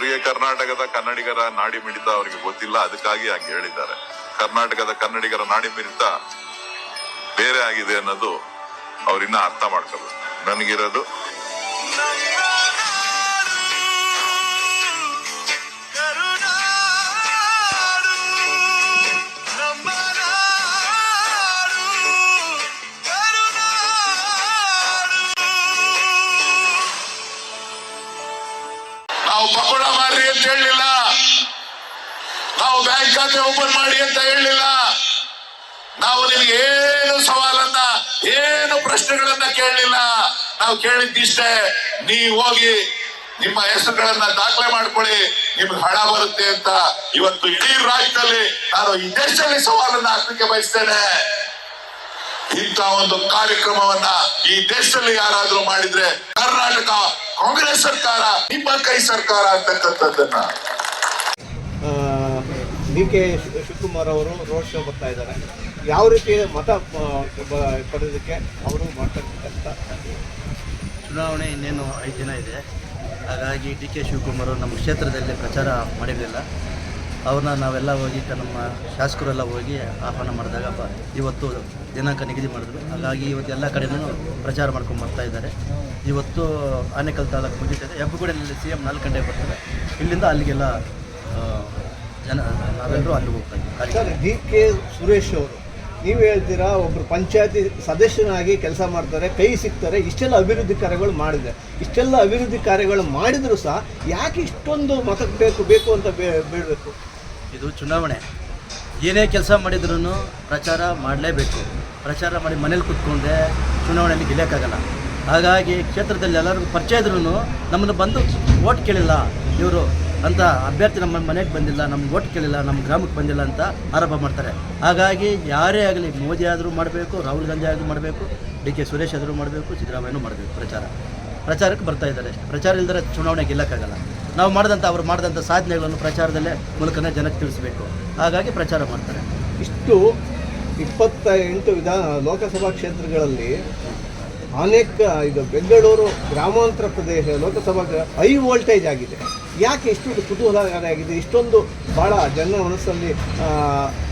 ಅವರಿಗೆ ಕರ್ನಾಟಕದ ಕನ್ನಡಿಗರ ನಾಡಿ ಮಿಡಿತ ಅವರಿಗೆ ಗೊತ್ತಿಲ್ಲ, ಅದಕ್ಕಾಗಿ ಹಾಗೆ ಹೇಳಿದ್ದಾರೆ. ಕರ್ನಾಟಕದ ಕನ್ನಡಿಗರ ನಾಡಿ ಮಿಡಿತ ಬೇರೆ ಆಗಿದೆ ಅನ್ನೋದು ಅವರಿನ್ನ ಅರ್ಥ ಮಾಡ್ಕೋಬೇಕು. ನನಗಿರೋದು. ನಾವು ಪಕೋಡ ಮಾಡ್ರಿ ಅಂತ ಹೇಳಲಿಲ್ಲ ನಾವು ಬ್ಯಾಂಕ್ ಖಾತೆ ಓಪನ್ ಮಾಡಿ ಅಂತ ಹೇಳಲಿಲ್ಲ ನಾವು ನಿಮ್ಗೆ ಏನು ಸವಾಲನ್ನ, ಏನು ಪ್ರಶ್ನೆಗಳನ್ನ ಕೇಳಲಿಲ್ಲ. ನಾವು ಕೇಳಿದ್ದಿಷ್ಟೇ, ನೀವು ಹೋಗಿ ನಿಮ್ಮ ಹೆಸರುಗಳನ್ನ ದಾಖಲೆ ಮಾಡ್ಕೊಳ್ಳಿ, ನಿಮ್ಗೆ ಹಣ ಬರುತ್ತೆ ಅಂತ. ಇವತ್ತು ಇಡೀ ರಾಜ್ಯದಲ್ಲಿ ನಾನು ಈ ದೇಶದಲ್ಲಿ ಸವಾಲನ್ನ ಹಾಕಲಿಕ್ಕೆ ಬಯಸ್ತೇನೆ? ಇಂಥ ಒಂದು ಕಾರ್ಯಕ್ರಮವನ್ನ ಈ ದೇಶದಲ್ಲಿ ಯಾರಾದ್ರೂ ಮಾಡಿದ್ರೆ ಕರ್ನಾಟಕ ಕಾಂಗ್ರೆಸ್ ಸರ್ಕಾರ ನಿಮ್ಮ ಕೈ ಸರ್ಕಾರ ಅಂತಕ್ಕಂಥದ್ದನ್ನ. ಡಿ ಕೆ ಶಿವಕುಮಾರ್ ಅವರು ರೋಡ್ ಶೋ ಬರ್ತಾ ಇದ್ದಾರೆ. ಯಾವ ರೀತಿ ಮತ ಪಡೆದಕ್ಕೆ ಪಡೆಯೋದಕ್ಕೆ ಅವರು ಮಾಡ್ತಕ್ಕಂಥ ಚುನಾವಣೆ ಇನ್ನೇನು ಐದು ದಿನ ಇದೆ. ಹಾಗಾಗಿ ಡಿ ಕೆ ಶಿವಕುಮಾರ್ ಅವರು ನಮ್ಮ ಕ್ಷೇತ್ರದಲ್ಲಿ ಪ್ರಚಾರ ಮಾಡಿರಲಿಲ್ಲ ಅವ್ರನ್ನ ನಾವೆಲ್ಲ ಹೋಗಿ ನಮ್ಮ ಶಾಸಕರೆಲ್ಲ ಹೋಗಿ ಆಹ್ವಾನ ಮಾಡಿದಾಗ ಇವತ್ತು ದಿನಾಂಕ ನಿಗದಿ ಮಾಡಿದ್ರು. ಹಾಗಾಗಿ ಇವತ್ತು ಎಲ್ಲ ಕಡೆನೂ ಪ್ರಚಾರ ಮಾಡ್ಕೊಂಡು ಬರ್ತಾ ಇದ್ದಾರೆ. ಇವತ್ತು ಆನೆಕಲ್ ತಾಲೂಕು ಮುಗಿತದೆ ಹೆಬ್ಬಗುಡಿಯಲ್ಲಿ ಸಿ ಎಂ ನಾಲ್ಕು ಗಂಟೆಗೆ ಬರ್ತಾರೆ. ಇಲ್ಲಿಂದ ಅಲ್ಲಿಗೆಲ್ಲ ಜನ, ನಾವೆಲ್ಲರೂ ಅಲ್ಲಿಗೆ ಹೋಗ್ತಾ ಇದ್ದೀವಿ. ಸರ್, ಡಿ ಕೆ ಸುರೇಶ್ ಅವರು, ನೀವು ಹೇಳ್ತೀರಾ ಒಬ್ಬರು ಪಂಚಾಯತಿ ಸದಸ್ಯನಾಗಿ ಕೆಲಸ ಮಾಡ್ತಾರೆ, ಕೈ ಸಿಗ್ತಾರೆ ಇಷ್ಟೆಲ್ಲ ಅಭಿವೃದ್ಧಿ ಕಾರ್ಯಗಳು ಮಾಡಿದೆ. ಇಷ್ಟೆಲ್ಲ ಅಭಿವೃದ್ಧಿ ಕಾರ್ಯಗಳು ಮಾಡಿದರೂ ಸಹ ಯಾಕೆ ಇಷ್ಟೊಂದು ಮತಕ್ಕೆ ಬೇಕು ಬೇಕು ಅಂತ ಬೇಡಬೇಕು? ಇದು ಚುನಾವಣೆ. ಏನೇ ಕೆಲಸ ಮಾಡಿದ್ರೂ ಪ್ರಚಾರ ಮಾಡಲೇಬೇಕು. ಪ್ರಚಾರ ಮಾಡಿ ಮನೇಲಿ ಕೂತ್ಕೊಂಡ್ರೆ ಚುನಾವಣೆಯಲ್ಲಿ ಗೆಲ್ಲಕ್ಕಾಗಲ್ಲ. ಹಾಗಾಗಿ ಕ್ಷೇತ್ರದಲ್ಲಿ ಎಲ್ಲರಿಗೂ ಪರಿಚಯ ಇದ್ರೂ ನಮ್ಮನ್ನು ಬಂದು ಓಟ್ ಕೇಳಿಲ್ಲ. ಇವರು ಅಂತ ಅಭ್ಯರ್ಥಿ ನಮ್ಮ ಮನೆಗೆ ಬಂದಿಲ್ಲ ನಮ್ಮ ಓಟ್ ಕೇಳಿಲ್ಲ ನಮ್ಮ ಗ್ರಾಮಕ್ಕೆ ಬಂದಿಲ್ಲ ಅಂತ ಆರೋಪ ಮಾಡ್ತಾರೆ. ಹಾಗಾಗಿ ಯಾರೇ ಆಗಲಿ ಮೋದಿ ಆದರೂ ಮಾಡಬೇಕು, ರಾಹುಲ್ ಗಾಂಧಿ ಆದರೂ ಮಾಡಬೇಕು, ಡಿ ಕೆ ಸುರೇಶ್ ಆದರೂ ಮಾಡಬೇಕು, ಸಿದ್ದರಾಮಯ್ಯನೂ ಮಾಡಬೇಕು ಪ್ರಚಾರ. ಪ್ರಚಾರಕ್ಕೆ ಬರ್ತಾ ಇದ್ದಾರೆ. ಪ್ರಚಾರ ಇಲ್ಲದ್ರೆ ಚುನಾವಣೆ ಗೆಲ್ಲಕ್ಕಾಗಲ್ಲ. ನಾವು ಮಾಡಿದಂಥ ಅವರು ಮಾಡಿದಂಥ ಸಾಧನೆಗಳನ್ನು ಪ್ರಚಾರದಲ್ಲೇ ಮೂಲಕ ಜನಕ್ಕೆ ತಿಳಿಸಬೇಕು. ಹಾಗಾಗಿ ಪ್ರಚಾರ ಮಾಡ್ತಾರೆ. ಇಷ್ಟು ಇಪ್ಪತ್ತ ಎಂಟು ವಿಧಾನ ಲೋಕಸಭಾ ಕ್ಷೇತ್ರಗಳಲ್ಲಿ ಅನೇಕ ಇದು ಬೆಂಗಳೂರು ಗ್ರಾಮಾಂತರ ಪ್ರದೇಶ ಲೋಕಸಭಾ ಹೈ ವೋಲ್ಟೇಜ್ ಆಗಿದೆ. ಯಾಕೆ ಇಷ್ಟು ಕುತೂಹಲಕಾರಿಯಾಗಿದೆ ಇಷ್ಟೊಂದು ಭಾಳ ಜನ ಮನಸ್ಸಲ್ಲಿ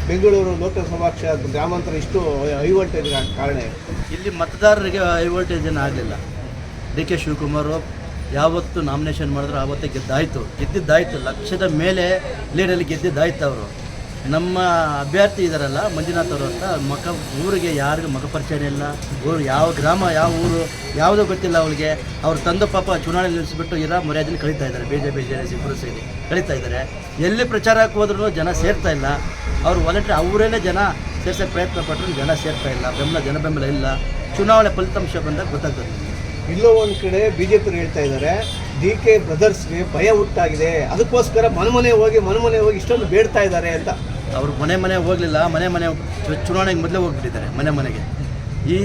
ಬೆಂಗಳೂರು ಲೋಕಸಭಾ ಕ್ಷೇತ್ರ ಗ್ರಾಮಾಂತರ ಇಷ್ಟು ಹೈ ವೋಲ್ಟೇಜ್ ಕಾರಣ ಇಲ್ಲಿ ಮತದಾರರಿಗೆ ಹೈ ವೋಲ್ಟೇಜ್ ಏನು ಆಗಲಿಲ್ಲ. ಡಿ ಕೆ ಶಿವಕುಮಾರ್ ಯಾವತ್ತು ನಾಮಿನೇಷನ್ ಮಾಡಿದ್ರು ಆವತ್ತೇ ಗೆದ್ದಾಯಿತು. ಗೆದ್ದಿದ್ದಾಯಿತು. ಲಕ್ಷದ ಮೇಲೆ ಲೀಡಲ್ಲಿ ಗೆದ್ದಿದ್ದಾಯ್ತು ಅವರು. ನಮ್ಮ ಅಭ್ಯರ್ಥಿ ಇದ್ದಾರಲ್ಲ ಮಂಜುನಾಥ್ ಅವರು ಅಂತ ಮಕ, ಊರಿಗೆ ಯಾರಿಗೂ ಮಗ ಪರಿಚಯ ಇಲ್ಲ. ಊರು ಯಾವ ಗ್ರಾಮ, ಯಾವ ಊರು, ಯಾವುದೂ ಗೊತ್ತಿಲ್ಲ ಅವಳಿಗೆ ಅವ್ರು ತಂದು ಪಾಪ ಚುನಾವಣೆ ನಿಲ್ಲಿಸ್ಬಿಟ್ಟು ಇರೋ ಮರ್ಯಾದೆನ ಕಳೀತಾ ಇದ್ದಾರೆ. ಬಿ ಜೆ ಪಿ ಜೆ ಸೇರಿ ಕಳೀತಾ ಇದ್ದಾರೆ. ಎಲ್ಲಿ ಪ್ರಚಾರಕ್ಕೆ ಹೋದ್ರೂ ಜನ ಸೇರ್ತಾ ಇಲ್ಲ. ಅವ್ರು ಒಲಟ್ರೆ ಅವರೇನೇ ಜನ ಸೇರ್ಸೋಕ್ಕೆ ಪ್ರಯತ್ನ ಪಟ್ಟರು ಜನ ಸೇರ್ತಾ ಇಲ್ಲ. ಬೆಂಬಲ ಜನ ಬೆಂಬಲ ಇಲ್ಲ. ಚುನಾವಣೆ ಫಲಿತಾಂಶ ಬಂದಾಗ ಗೊತ್ತಾಗ್ತದೆ. ಎಲ್ಲೋ ಒಂದು ಕಡೆ ಬಿ ಜೆ ಪಿ ಹೇಳ್ತಾ ಇದ್ದಾರೆ ಡಿ ಕೆ ಬ್ರದರ್ಸ್ಗೆ ಭಯ ಹುಟ್ಟಾಗಿದೆ. ಅದಕ್ಕೋಸ್ಕರ ಮನೆ ಹೋಗಿ ಮನೆ ಹೋಗಿ ಇಷ್ಟೊಂದು ಬೇಡ್ತಾ ಇದ್ದಾರೆ ಅಂತ. ಅವರು ಮನೆ ಮನೆ ಹೋಗಲಿಲ್ಲ, ಮನೆ ಮನೆ ಚುನಾವಣೆಗೆ ಮೊದಲೇ ಹೋಗ್ಬಿಟ್ಟಿದ್ದಾರೆ ಮನೆ ಮನೆಗೆ. ಈ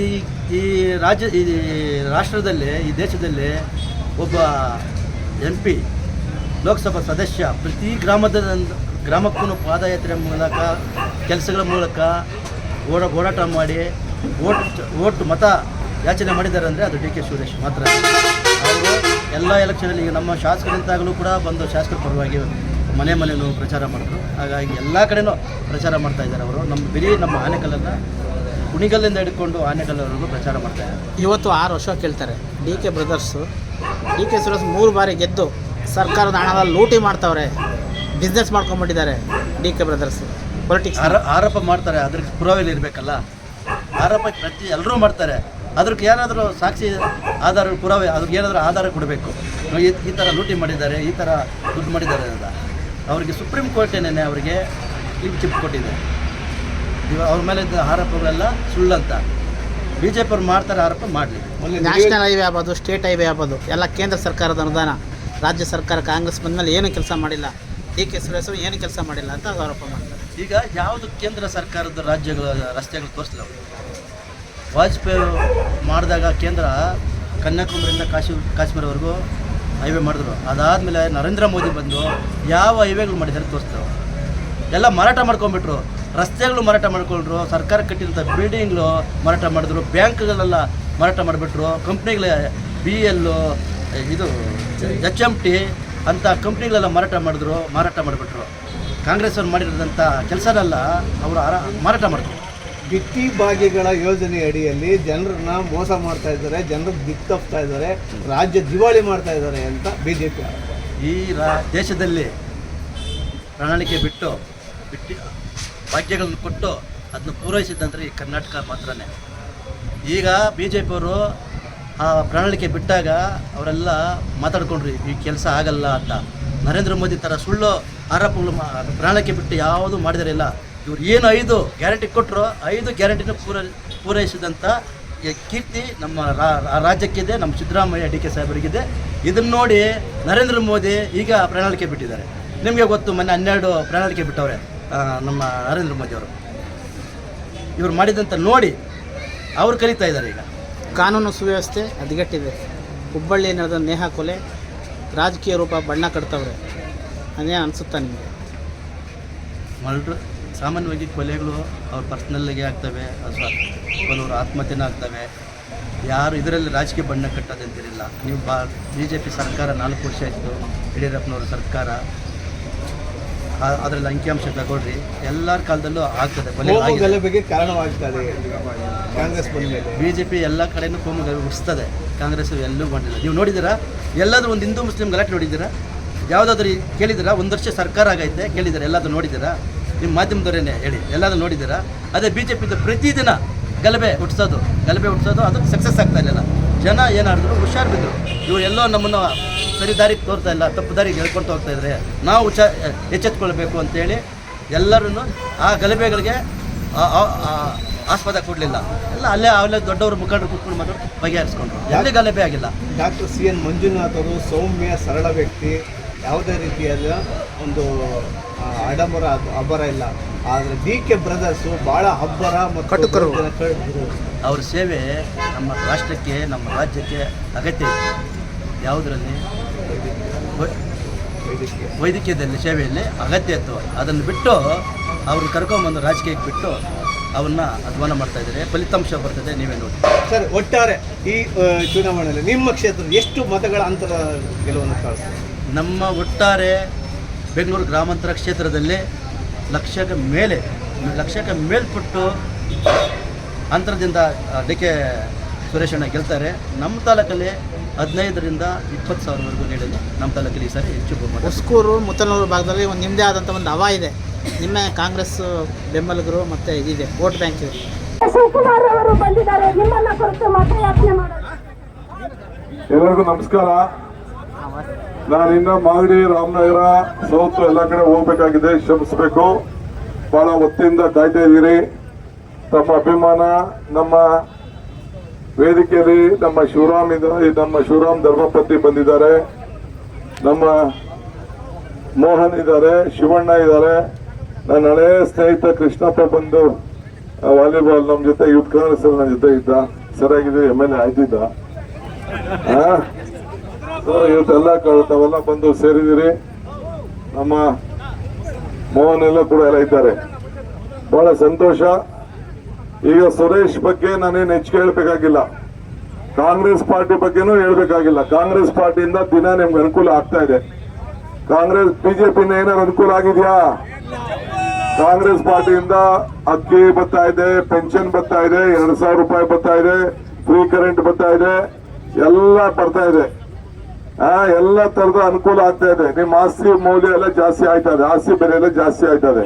ಈ ರಾಜ್ಯ, ಈ ರಾಷ್ಟ್ರದಲ್ಲಿ, ಈ ದೇಶದಲ್ಲಿ ಒಬ್ಬ ಎಂ ಪಿ, ಲೋಕಸಭಾ ಸದಸ್ಯ ಪ್ರತಿ ಗ್ರಾಮದ ಗ್ರಾಮಕ್ಕೂ ಪಾದಯಾತ್ರೆ ಮೂಲಕ, ಕೆಲಸಗಳ ಮೂಲಕ ಓಡ ಹೋರಾಟ ಮಾಡಿ, ಓಟ್ ಓಟ್ ಮತ ಯಾಚನೆ ಮಾಡಿದ್ದಾರೆ ಅಂದರೆ ಅದು ಡಿ ಕೆ ಸುರೇಶ್ ಮಾತ್ರ. ಅವರು ಎಲ್ಲ ಎಲೆಕ್ಷನಲ್ಲಿ ಈಗ ನಮ್ಮ ಶಾಸಕರಿಂದಾಗಲೂ ಕೂಡ ಬಂದು ಶಾಸಕರ ಪರವಾಗಿ ಮನೆ ಮನೆಯೂ ಪ್ರಚಾರ ಮಾಡಿದ್ರು. ಹಾಗಾಗಿ ಎಲ್ಲ ಕಡೆನೂ ಪ್ರಚಾರ ಮಾಡ್ತಾ ಇದ್ದಾರೆ ಅವರು. ನಮ್ಮ ಬಿರಿ ನಮ್ಮ ಆನೆಕಲ್ಲನ್ನು ಕುಣಿಗಲ್ಲಿಂದ ಹಿಡ್ಕೊಂಡು ಆನೆಕಲ್ಲವರೆಗೂ ಪ್ರಚಾರ ಮಾಡ್ತಾ ಇದ್ದಾರೆ. ಇವತ್ತು ಆರು ವರ್ಷ ಕೇಳ್ತಾರೆ. D K brothers D K Suresh ಮೂರು ಬಾರಿ ಗೆದ್ದು ಸರ್ಕಾರದ ಹಣದ ಲೂಟಿ ಮಾಡ್ತಾವ್ರೆ. ಬಿಸ್ನೆಸ್ ಮಾಡ್ಕೊಂಡ್ಬಿಟ್ಟಿದ್ದಾರೆ ಡಿ ಕೆ ಬ್ರದರ್ಸ್. ಪೊಲಿಟಿಕ್ಸ್ ಆರ ಆರೋಪ ಮಾಡ್ತಾರೆ ಅದ್ರ ಪುರಾವೆಲಿ ಇರಬೇಕಲ್ಲ. ಆರೋಪ ಪ್ರತಿ ಎಲ್ಲರೂ ಮಾಡ್ತಾರೆ. ಅದ್ರಿಗೆ ಏನಾದರೂ ಸಾಕ್ಷಿ ಆಧಾರ ಪುರಾವೆ ಅದಕ್ಕೆ ಏನಾದರೂ ಆಧಾರ ಕೊಡಬೇಕು. ಈ ಈ ಥರ ಲೂಟಿ ಮಾಡಿದ್ದಾರೆ ಈ ಥರ ದುಡ್ಡು ಮಾಡಿದ್ದಾರೆ ಅಂತ. ಅವರಿಗೆ ಸುಪ್ರೀಂ ಕೋರ್ಟ್ ಏನೇನೆ ಅವರಿಗೆ ಕ್ಲೀನ್ ಚಿಪ್ ಕೊಟ್ಟಿದೆ. ಇವಾಗ ಅವ್ರ ಮೇಲೆ ಇದ್ದ ಆರೋಪಗಳೆಲ್ಲ ಸುಳ್ಳಂತ. ಬಿ ಜೆ ಪಿ ಅವ್ರು ಮಾಡ್ತಾರೆ ಆರೋಪ ಮಾಡಲಿ. ನ್ಯಾಷನಲ್ ಹೈವೇ ಆಗ್ಬೋದು ಸ್ಟೇಟ್ ಹೈವೇ ಆಗ್ಬೋದು ಎಲ್ಲ ಕೇಂದ್ರ ಸರ್ಕಾರದ ಅನುದಾನ. ರಾಜ್ಯ ಸರ್ಕಾರ ಕಾಂಗ್ರೆಸ್ ಬಂದಮೇಲೆ ಏನೂ ಕೆಲಸ ಮಾಡಿಲ್ಲ. ಡಿ ಕೆ ಸುರೇಶ್ ಅವರು ಏನು ಕೆಲಸ ಮಾಡಿಲ್ಲ ಅಂತ ಆರೋಪ ಮಾಡ್ತಾರೆ. ಈಗ ಯಾವುದು ಕೇಂದ್ರ ಸರ್ಕಾರದ ರಾಜ್ಯಗಳ ರಸ್ತೆಗಳು ತೋರಿಸಲಿಲ್ಲ ಅವರು? ವಾಜಪೇಯಿ ಮಾಡಿದಾಗ ಕೇಂದ್ರ ಕನ್ಯಾಕುಮಾರಿಯಿಂದ ಕಾಶಿ ಕಾಶ್ಮೀರವರೆಗೂ ಹೈವೇ ಮಾಡಿದ್ರು. ಅದಾದಮೇಲೆ ನರೇಂದ್ರ ಮೋದಿ ಬಂದು ಯಾವ ಹೈವೇಗಳು ಮಾಡಿದ್ದಾರೆ ತೋರಿಸ್ತಾವೆ. ಎಲ್ಲ ಮಾರಾಟ ಮಾಡ್ಕೊಂಡ್ಬಿಟ್ರು. ರಸ್ತೆಗಳು ಮಾರಾಟ ಮಾಡ್ಕೊಂಡ್ರು, ಸರ್ಕಾರ ಕಟ್ಟಿದಂಥ ಬಿಲ್ಡಿಂಗ್ಗಳು ಮಾರಾಟ ಮಾಡಿದ್ರು ಬ್ಯಾಂಕ್ಗಳೆಲ್ಲ ಮಾರಾಟ ಮಾಡಿಬಿಟ್ರು, ಕಂಪ್ನಿಗಳ ಬಿ ಎಲ್ಲು ಇದು ಎಚ್ ಎಂ ಟಿ ಅಂಥ ಕಂಪ್ನಿಗಳೆಲ್ಲ ಮಾರಾಟ ಮಾಡಿದ್ರು, ಮಾರಾಟ ಮಾಡಿಬಿಟ್ರು. ಕಾಂಗ್ರೆಸ್ ಅವ್ರು ಮಾಡಿರೋದಂಥ ಕೆಲಸನೆಲ್ಲ ಅವರು ಮಾರಾಟ ಮಾಡಿದ್ರು. ಬಿಟ್ಟಿ ಭಾಗ್ಯಗಳ ಯೋಜನೆ ಅಡಿಯಲ್ಲಿ ಜನರನ್ನ ಮೋಸ ಮಾಡ್ತಾ ಇದ್ದಾರೆ, ಜನರ ದಿಕ್ತಪ್ತಾ ಇದ್ದಾರೆ, ರಾಜ್ಯ ದಿವಾಳಿ ಮಾಡ್ತಾ ಇದ್ದಾರೆ ಅಂತ ಬಿಜೆಪಿ ಈ ರಾ, ದೇಶದಲ್ಲಿ ಪ್ರಣಾಳಿಕೆ ಬಿಟ್ಟು ಬಿಟ್ಟು, ಭಾಗ್ಯಗಳನ್ನು ಕೊಟ್ಟು ಅದನ್ನು ಪೂರೈಸಿದ್ದಂದ್ರೆ ಈ ಕರ್ನಾಟಕ ಮಾತ್ರನೇ. ಈಗ ಬಿ ಜೆ ಪಿಯವರು ಆ ಪ್ರಣಾಳಿಕೆ ಬಿಟ್ಟಾಗ ಅವರೆಲ್ಲ ಮಾತಾಡ್ಕೊಂಡ್ರಿ, ಈ ಕೆಲಸ ಆಗಲ್ಲ ಅಂತ. ನರೇಂದ್ರ ಮೋದಿ ಥರ ಸುಳ್ಳು ಆರೋಪಗಳು ಪ್ರಣಾಳಿಕೆ ಬಿಟ್ಟು ಯಾವುದೂ ಮಾಡಿದಾರಿಲ್ಲ ಇವ್ರು ಏನು ಐದು ಗ್ಯಾರಂಟಿ ಕೊಟ್ಟರು ಐದು ಗ್ಯಾರಂಟಿನ ಪೂರ ಪೂರೈಸಿದಂಥ ಈ ಕೀರ್ತಿ ನಮ್ಮ ರಾಜ್ಯಕ್ಕಿದೆ ನಮ್ಮ ಸಿದ್ದರಾಮಯ್ಯ ಡಿ ಕೆ ಸಾಹೇಬರಿಗಿದೆ. ಇದನ್ನು ನೋಡಿ ನರೇಂದ್ರ ಮೋದಿ ಈಗ ಪ್ರಣಾಳಿಕೆ ಬಿಟ್ಟಿದ್ದಾರೆ. ನಿಮಗೆ ಗೊತ್ತು ಮೊನ್ನೆ ಹನ್ನೆರಡು ಪ್ರಣಾಳಿಕೆ ಬಿಟ್ಟವ್ರೆ ನಮ್ಮ ನರೇಂದ್ರ ಮೋದಿ ಅವರು. ಇವರು ಮಾಡಿದಂಥ ನೋಡಿ ಅವರು ಕಲಿತಾ ಇದ್ದಾರೆ ಈಗ. ಕಾನೂನು ಸುವ್ಯವಸ್ಥೆ ಹದಗೆಟ್ಟಿದೆ ಹುಬ್ಬಳ್ಳಿ ನಡೆದ ನೇಹಾ ಕೊಲೆ ರಾಜಕೀಯ ರೂಪ ಬಣ್ಣ ಕಟ್ತವ್ರೆ. ಅದೇ ಅನಿಸುತ್ತಾ ನಿಮಗೆ? ಮಲ್ಡ್ರು ಸಾಮಾನ್ಯವಾಗಿ ಕೊಲೆಗಳು ಅವ್ರ ಪರ್ಸ್ನಲ್ಲಿಗೆ ಆಗ್ತವೆ ಅಥವಾ ಕೆಲವರು ಆತ್ಮಹತ್ಯೆನೂ ಆಗ್ತವೆ. ಯಾರು ಇದರಲ್ಲಿ ರಾಜಕೀಯ ಬಣ್ಣ ಕಟ್ಟೋದಂತಿರಲಿಲ್ಲ ನೀವು ಬಾ ಬಿ ಜೆ ಪಿ ಸರ್ಕಾರ ನಾಲ್ಕು ವರ್ಷ ಆಯಿತು ಯಡಿಯೂರಪ್ಪನವ್ರ ಸರ್ಕಾರ. ಅದರಲ್ಲಿ ಅಂಕಿಅಂಶ ತಗೊಳ್ರಿ. ಎಲ್ಲರ ಕಾಲದಲ್ಲೂ ಆಗ್ತದೆ ಕೊಲೆ ಕಾರಣವಾಗ್ತದೆ ಕಾಂಗ್ರೆಸ್ ಬಿ ಜೆ ಪಿ ಎಲ್ಲ ಕಡೆನೂ ಕೋಮು ಉಸ್ತದೆ ಕಾಂಗ್ರೆಸ್ ಎಲ್ಲೂ ಮಾಡಿಲ್ಲ ನೀವು ನೋಡಿದ್ದೀರಾ? ಎಲ್ಲಾದರೂ ಒಂದು ಹಿಂದೂ ಮುಸ್ಲಿಂ ಗಲಾಟೆ ನೋಡಿದ್ದೀರಾ? ಯಾವುದಾದ್ರೂ ಕೇಳಿದಿರಾ ಕೇಳಿದ್ದೀರಾ? ಒಂದು ವರ್ಷ ಸರ್ಕಾರ ಆಗೈತೆ ಕೇಳಿದ್ದೀರಾ? ಎಲ್ಲಾದರೂ ನೋಡಿದ್ದೀರಾ? ನಿಮ್ಮ ಮಾಧ್ಯಮದವರೇನೆ ಹೇಳಿ. ಎಲ್ಲಾದರೂ ನೋಡಿದ್ದೀರಾ? ಅದೇ ಬಿ ಜೆ ಪಿದು ಪ್ರತಿದಿನ ಗಲಭೆ ಹುಟ್ಟಿಸೋದು ಗಲಭೆ ಹುಟ್ಟಿಸೋದು ಅದು ಸಕ್ಸಸ್ ಆಗ್ತಾ ಇರಲಿಲ್ಲ. ಜನ ಏನಾಡಿದ್ರು ಹುಷಾರು ಬಿದ್ದರು ಇವರು ಎಲ್ಲೋ ನಮ್ಮನ್ನು ಸರಿ ದಾರಿಗೆ ತೋರ್ತಾ ಇಲ್ಲ, ತಪ್ಪು ದಾರಿಗೆ ಹೇಳ್ಕೊಳ್ತಾ ಹೋಗ್ತಾ ಇದ್ದಾರೆ ನಾವು ಹುಷಾ ಎಚ್ಚೆತ್ಕೊಳ್ಬೇಕು ಅಂತೇಳಿ ಎಲ್ಲರೂ ಆ ಗಲಭೆಗಳಿಗೆ ಆಸ್ಪದ ಕೊಡಲಿಲ್ಲ. ಎಲ್ಲ ಅಲ್ಲೇ ಅಲ್ಲೇ ದೊಡ್ಡವರು ಮುಖಂಡರು ಕೂತ್ಕೊಂಡು ಮಾತಾಡಿ ಬಗೆಹರಿಸ್ಕೊಂಡ್ರು. ಯಾವುದೇ ಗಲಭೆ ಆಗಿಲ್ಲ. ಡಾಕ್ಟರ್ ಸಿ ಎನ್ ಮಂಜುನಾಥ್ ಅವರು ಸೌಮ್ಯ, ಸರಳ ವ್ಯಕ್ತಿ. ಯಾವುದೇ ರೀತಿಯಾದ ಒಂದು ಆ, ಆಡಂಬರ ಅದು ಅಬ್ಬರ ಇಲ್ಲ. ಆದರೆ ಡಿ ಕೆ ಬ್ರದರ್ಸು ಭಾಳ ಅಬ್ಬರ ಮತ್ತು ಅವ್ರ ಸೇವೆ ನಮ್ಮ ರಾಷ್ಟ್ರಕ್ಕೆ ನಮ್ಮ ರಾಜ್ಯಕ್ಕೆ ಅಗತ್ಯ ಇದೆ. ಯಾವುದರಲ್ಲಿ? ವೈದ್ಯಕೀಯದಲ್ಲಿ ಸೇವೆಯಲ್ಲಿ ಅಗತ್ಯ ಇತ್ತು. ಅದನ್ನು ಬಿಟ್ಟು ಅವ್ರನ್ನ ಕರ್ಕೊಂಬಂದು ರಾಜಕೀಯಕ್ಕೆ ಬಿಟ್ಟು ಅವನ್ನ ಅಧ್ವಾನ ಮಾಡ್ತಾ ಇದ್ದಾರೆ. ಫಲಿತಾಂಶ ಬರ್ತದೆ ನೀವೇ ನೋಡಿ. ಸರ್ ಒಟ್ಟಾರೆ ಈ ಚುನಾವಣೆಯಲ್ಲಿ ನಿಮ್ಮ ಕ್ಷೇತ್ರ ಎಷ್ಟು ಮತಗಳ ಅಂತರ ಗೆಲುವನ್ನು ಕಾಣಿಸ್ತದೆ? ನಮ್ಮ ಒಟ್ಟಾರೆ ಬೆಂಗಳೂರು ಗ್ರಾಮಾಂತರ ಕ್ಷೇತ್ರದಲ್ಲಿ ಲಕ್ಷಕ್ಕೆ ಮೇಲೆ ಲಕ್ಷಕ್ಕೆ ಮೇಲ್ಪಟ್ಟು ಅಂತರದಿಂದ ಡಿ. ಕೆ. ಸುರೇಶಣ್ಣ ಗೆಲ್ತಾರೆ. ನಮ್ಮ ತಾಲೂಕಲ್ಲಿ ಹದಿನೈದರಿಂದ ಇಪ್ಪತ್ತು ಸಾವಿರವರೆಗೂ ನೀಡಲು ನಮ್ಮ ತಾಲೂಕಲ್ಲಿ ಈ ಸಾರಿ ಹೆಚ್ಚು ಬಹುಮತ. ಹೊಸಕೂರು ಮುತ್ತನೂರು ಭಾಗದಲ್ಲಿ ಒಂದು ನಿಮ್ಮದೇ ಆದಂಥ ಒಂದು ಹವಾ ಇದೆ. ನಿಮ್ಮ ಕಾಂಗ್ರೆಸ್ ಬೆಂಬಲಿಗರು ಮತ್ತು ಇದಿದೆ ವೋಟ್ ಬ್ಯಾಂಕ್ ಇದೆ. ಶಿವಕುಮಾರ್ ಅವರು ಬಂದಿದ್ದಾರೆ. ನಿಮ್ಮನ್ನ ಕುರಿತು ಮತಯಾಚನೆ ಮಾಡೋದು ಎಲ್ಲರಿಗೂ ನಮಸ್ಕಾರ. ನಾನಿನ್ನ ಮಾಗಡಿ, ರಾಮನಗರ, ಸೌತ್ ಎಲ್ಲ ಕಡೆ ಹೋಗ್ಬೇಕಾಗಿದೆ, ಶ್ರಮಿಸಬೇಕು. ಬಹಳ ಒತ್ತಿಂದ ಕಾಯ್ತಾ ಇದ್ದೀರಿ. ತಮ್ಮ ಅಭಿಮಾನ, ನಮ್ಮ ವೇದಿಕೆಯಲ್ಲಿ ನಮ್ಮ ಶಿವರಾಮ್ ನಮ್ಮ ಶಿವರಾಮ್ ಧರ್ಮಪತಿ ಬಂದಿದ್ದಾರೆ. ನಮ್ಮ ಮೋಹನ್ ಇದ್ದಾರೆ, ಶಿವಣ್ಣ ಇದ್ದಾರೆ. ನನ್ನ ಹಳೆಯ ಸ್ನೇಹಿತ ಕೃಷ್ಣಪ್ಪ ಬಂದು ವಾಲಿಬಾಲ್ ನಮ್ಮ ಜೊತೆ ಯೂತ್ ಕಾಂಗ್ರೆಸ್ ನನ್ನ ಜೊತೆ ಇದ್ದ. ಸರಿಯಾಗಿದೆ, ಎಂ ಎಲ್ ಎ ಆಯ್ತಿದ್ದ? ಸೊ ಇವತ್ತೆಲ್ಲ ತಾವೆಲ್ಲ ಬಂದು ಸೇರಿದಿರಿ. ನಮ್ಮ ಮೋಹನ್ ಎಲ್ಲ ಕೂಡ ಎಲ್ಲ ಇದ್ದಾರೆ. ಬಹಳ ಸಂತೋಷ. ಈಗ ಸುರೇಶ್ ಬಗ್ಗೆ ನಾನೇನು ಹೆಚ್ಚಿಗೆ ಹೇಳ್ಬೇಕಾಗಿಲ್ಲ. ಕಾಂಗ್ರೆಸ್ ಪಾರ್ಟಿ ಬಗ್ಗೆನೂ ಹೇಳ್ಬೇಕಾಗಿಲ್ಲ. ಕಾಂಗ್ರೆಸ್ ಪಾರ್ಟಿಯಿಂದ ದಿನ ನಿಮ್ಗೆ ಅನುಕೂಲ ಆಗ್ತಾ ಇದೆ. ಕಾಂಗ್ರೆಸ್, ಬಿಜೆಪಿಯಿಂದ ಏನಾರು ಅನುಕೂಲ ಆಗಿದೆಯಾ? ಕಾಂಗ್ರೆಸ್ ಪಾರ್ಟಿಯಿಂದ ಅಕ್ಕಿ ಬರ್ತಾ ಇದೆ, ಪೆನ್ಷನ್ ಬರ್ತಾ ಇದೆ, ಎರಡು ಸಾವಿರ ರೂಪಾಯಿ ಬರ್ತಾ ಇದೆ, ಫ್ರೀ ಕರೆಂಟ್ ಬರ್ತಾ ಇದೆ, ಎಲ್ಲ ಬರ್ತಾ ಇದೆ. ಎಲ್ಲ ತರದ ಅನುಕೂಲ ಆಗ್ತಾ ಇದೆ. ನಿಮ್ಮ ಆಸ್ತಿ ಮೌಲ್ಯ ಎಲ್ಲ ಜಾಸ್ತಿ ಆಯ್ತಾ ಇದೆ? ಆಸ್ತಿ ಬೆಲೆ ಎಲ್ಲ ಜಾಸ್ತಿ ಆಯ್ತಾ ಇದೆ?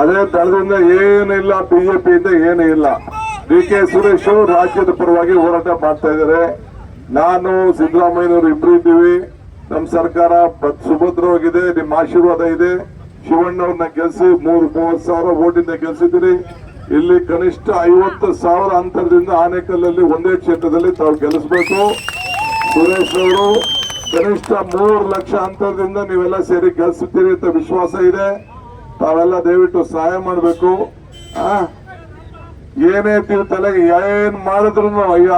ಅದೇ ದಳದಿಂದ ಏನಿಲ್ಲ, ಬಿಜೆಪಿಯಿಂದ ಏನೂ ಇಲ್ಲ. ಡಿ ಕೆ ಸುರೇಶ್ ರಾಜ್ಯದ ಪರವಾಗಿ ಹೋರಾಟ ಮಾಡ್ತಾ ಇದ್ದಾರೆ. ನಾನು ಸಿದ್ದರಾಮಯ್ಯನವರು ಇಬ್ರು ಇದ್ದೀವಿ. ನಮ್ಮ ಸರ್ಕಾರ ಸುಭದ್ರವಾಗಿದೆ, ನಿಮ್ಮ ಆಶೀರ್ವಾದ ಇದೆ. ಶಿವಣ್ಣವ್ರನ್ನ ಗೆಲ್ಸಿ ಮೂರು, ಮೂವತ್ತು ಸಾವಿರ ಓಟಿಂದ ಗೆಲ್ಸಿದ್ದೀರಿ. ಇಲ್ಲಿ ಕನಿಷ್ಠ ಐವತ್ತು ಸಾವಿರ ಅಂತರದಿಂದ ಆನೇಕಲ್ಲಲ್ಲಿ ಒಂದೇ ಕ್ಷೇತ್ರದಲ್ಲಿ ತಾವು ಗೆಲ್ಲಿಸಬೇಕು. ಸುರೇಶ್ ಅವರು ಕನಿಷ್ಠ ಮೂರು ಲಕ್ಷ ಅಂತರದಿಂದ ನೀವೆಲ್ಲ ಸೇರಿ ಗೆಲ್ಸುತ್ತೀರಿ ಅಂತ ವಿಶ್ವಾಸ ಇದೆ. ತಾವೆಲ್ಲ ದಯವಿಟ್ಟು ಸಹಾಯ ಮಾಡಬೇಕು. ಆ? ಏನೇ ತಲೆಗೆ ಏನ್ ಮಾಡಿದ್ರು ಅಯ್ಯ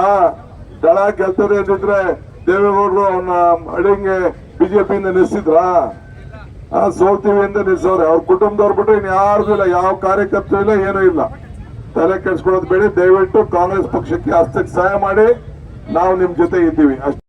ದಳ ಗೆಲ್ತದೆ ಅಂತಿದ್ರೆ ದೇವೇಗೌಡರು ಅವನ ಅಡಿಂಗೆ ಬಿಜೆಪಿಯಿಂದ ನಿಲ್ಸಿದ್ರ? ಆ, ಸೋಲ್ತೀವಿ ಅಂತ ನಿಲ್ಸವ್ರೆ. ಅವ್ರ ಕುಟುಂಬದವ್ರು ಬಿಟ್ಟು ಇನ್ ಯಾರ್ದು ಇಲ್ಲ, ಯಾವ ಕಾರ್ಯಕರ್ತರು ಇಲ್ಲ, ಏನೂ ಇಲ್ಲ. ತಲೆ ಕೆಡ್ಸ್ಕೊಳ್ಳೋದು ಬೇಡಿ. ದಯವಿಟ್ಟು ಕಾಂಗ್ರೆಸ್ ಪಕ್ಷಕ್ಕೆ ಹಸ್ತಕ್ಕೆ ಸಹಾಯ ಮಾಡಿ. ನಾವು ನಿಮ್ ಜೊತೆ ಇದ್ದೀವಿ.